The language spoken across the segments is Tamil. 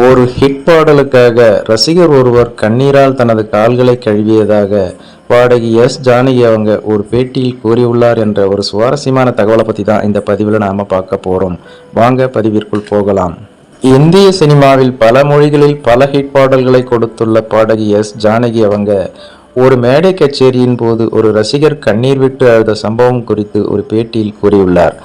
ஒரு ஹிட் பாடலுக்காக ரசிகர் ஒருவர் கண்ணீரால் தனது கால்களை கழுவியதாக பாடகி எஸ். ஜானகி அவங்க ஒரு பேட்டியில் கூறியுள்ளார் என்ற ஒரு சுவாரஸ்யமான தகவலை பற்றி தான் இந்த பதிவில் நாம் பார்க்க போகிறோம் வாங்க பதிவிற்குள் போகலாம். இந்திய சினிமாவில் பல மொழிகளில் பல ஹிட் பாடல்களை கொடுத்துள்ள பாடகி எஸ். ஜானகி அவங்க ஒரு மேடை கச்சேரியின் போது ஒரு ரசிகர் கண்ணீர் விட்டு அழுத சம்பவம் குறித்து ஒரு பேட்டியில் கூறியுள்ளார்.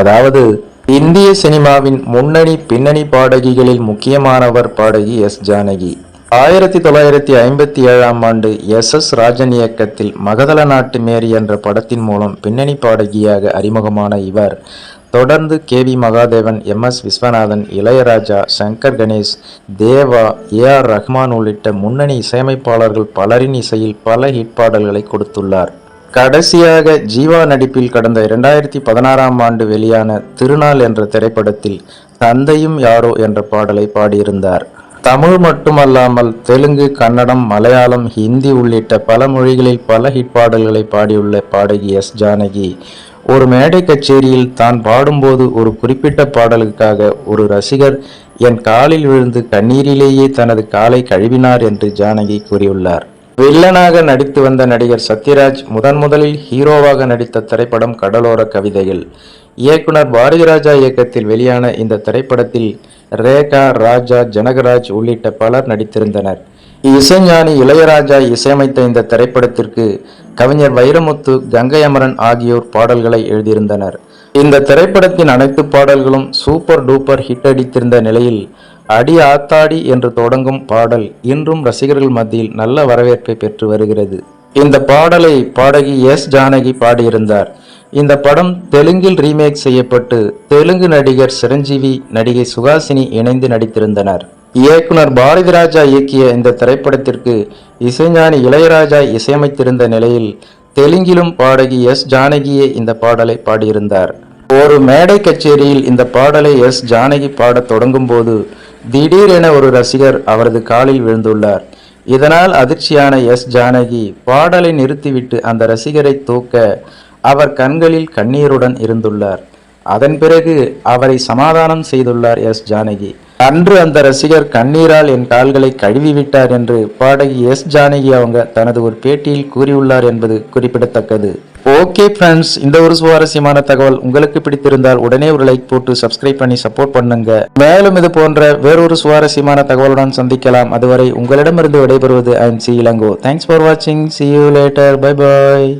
அதாவது இந்திய சினிமாவின் முன்னணி பின்னணி பாடகிகளில் முக்கியமானவர் பாடகி எஸ். ஜானகி. ஆயிரத்தி தொள்ளாயிரத்தி ஐம்பத்தி ஏழாம் ஆண்டு எஸ். எஸ். ராஜன் இயக்கத்தில் மகதல நாட்டு மேரி என்ற படத்தின் மூலம் பின்னணி பாடகியாக அறிமுகமான இவர். தொடர்ந்து K. V. Mahadevan M. S. Viswanathan Ilaiyaraaja Shankar Ganesh Deva A. R. Rahman உள்ளிட்ட முன்னணி இசையமைப்பாளர்கள் பலரின் இசையில் பல ஹிட் பாடல்களை கொடுத்துள்ளார். கடைசியாக ஜீவா நடிப்பில் கடந்த இரண்டாயிரத்தி பதினாறாம் ஆண்டு வெளியான திருநாள் என்ற திரைப்படத்தில் தந்தையும் யாரோ என்ற பாடலை பாடியிருந்தார். தமிழ் மட்டுமல்லாமல் தெலுங்கு கன்னடம் மலையாளம் ஹிந்தி உள்ளிட்ட பல மொழிகளில் பல ஹிட் பாடல்களை பாடியுள்ள பாடகி எஸ் ஜானகி. ஒரு மேடை கச்சேரியில் தான் பாடும்போது ஒரு குறிப்பிட்ட பாடலுக்காக ஒரு ரசிகர் என் காலில் விழுந்து கண்ணீரிலேயே தனது காலை கழுவினார் என்று ஜானகி கூறியுள்ளார். வில்லனாக நடித்து வந்த நடிகர் சத்யராஜ் முதன் முதலில் ஹீரோவாக நடித்த திரைப்படம் கடலோர கவிதைகள். இயக்குனர் பாரதிராஜா இயக்கத்தில் வெளியான இந்த திரைப்படத்தில் ரேகா ராஜா ஜனகராஜ் உள்ளிட்ட பலர் நடித்திருந்தனர். இசைஞானி இளையராஜா இசையமைத்த இந்த திரைப்படத்திற்கு கவிஞர் வைரமுத்து கங்கை அமரன் ஆகியோர் பாடல்களை எழுதியிருந்தனர். இந்த திரைப்படத்தின் அனைத்து பாடல்களும் சூப்பர் டூப்பர் ஹிட் அடித்திருந்த நிலையில் அடி ஆத்தாடி என்று தொடங்கும் பாடல் இன்றும் ரசிகர்கள் மத்தியில் நல்ல வரவேற்பை பெற்று வருகிறது. இந்த பாடலை பாடகி எஸ் ஜானகி பாடியிருந்தார். இந்த படம் தெலுங்கில் ரீமேக் செய்யப்பட்டு தெலுங்கு நடிகர் சிரஞ்சீவி நடிகை சுகாசினி இணைந்து நடித்திருந்தனர். இயக்குனர் பாரதிராஜா இயக்கிய இந்த திரைப்படத்திற்கு இசைஞானி இளையராஜா இசையமைத்திருந்த நிலையில் தெலுங்கிலும் பாடகி எஸ் ஜானகியே இந்த பாடலை பாடியிருந்தார். ஒரு மேடை கச்சேரியில் இந்த பாடலை எஸ் ஜானகி பாடத் தொடங்கும் போது திடீரென ஒரு ரசிகர் அவரது காலில் விழுந்துள்ளார். இதனால் அதிர்ச்சியான எஸ் ஜானகி பாடலை நிறுத்திவிட்டு அந்த ரசிகரை தூக்க அவர் கண்களில் கண்ணீருடன் இருந்துள்ளார். அதன் பிறகு அவரை சமாதானம் செய்துள்ளார் எஸ் ஜானகி. அன்று அந்த ரசிகர் கண்ணீரால் என் கால்களை கழுவி விட்டார் என்று பாடகி எஸ் ஜானகி அவங்க தனது ஒரு பேட்டியில் கூறியுள்ளார் என்பது குறிப்பிடத்தக்கது. ஓகே ஃப்ரெண்ட்ஸ் இந்த ஒரு சுவாரஸ்யமான தகவல் உங்களுக்கு பிடித்திருந்தால் உடனே ஒரு லைக் போட்டு சப்ஸ்கிரைப் பண்ணி சப்போர்ட் பண்ணுங்க. மேலும் இது போன்ற வேறொரு சுவாரஸ்யமான தகவலுடன் சந்திக்கலாம். அதுவரை உங்களிடமிருந்து விடைபெறுவது I M C Ilango. Thanks for வாட்சிங் see you later bye bye